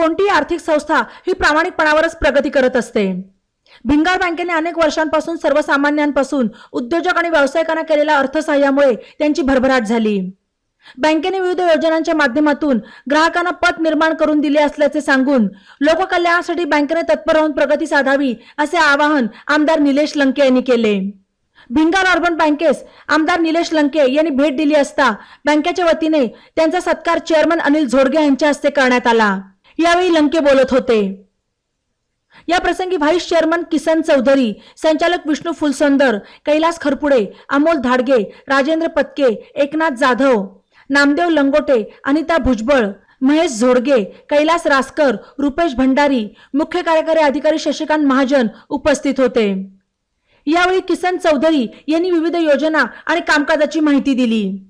कोणतीही आर्थिक संस्था ही प्रामाणिकपणावरच प्रगती करत असते. भिंगार बँकेने अनेक वर्षांपासून सर्वसामान्यांपासून उद्योजक आणि व्यावसायिकांना केलेल्या अर्थसहाय्यामुळे त्यांची भरभराट झाली. बँकेने विविध योजनांच्या माध्यमातून ग्राहकांना पत निर्माण करून दिले असल्याचे सांगून लोककल्याणासाठी बँकेने तत्पर राहून प्रगती साधावी असे आवाहन आमदार निलेश लंके यांनी केले. भिंगार अर्बन बँकेस आमदार निलेश लंके यांनी भेट दिली असता बँकेच्या वतीने त्यांचा सत्कार चेअरमन अनिल झोडगे यांच्या हस्ते करण्यात आला. यावेळी लंके बोलत होते. या प्रसंगी व्हाईस चेअरमन किसन चौधरी संचालक विष्णू फुलसंदर कैलास खरपुडे अमोल धाडगे राजेंद्र पत्के एकनाथ जाधव नामदेव लंगोटे अनिता भुजबळ महेश झोडगे कैलास रासकर रुपेश भंडारी मुख्य कार्यकारी अधिकारी शशिकांत महाजन उपस्थित होते. यावेळी किसन चौधरी यांनी विविध योजना आणि कामकाजाची माहिती दिली.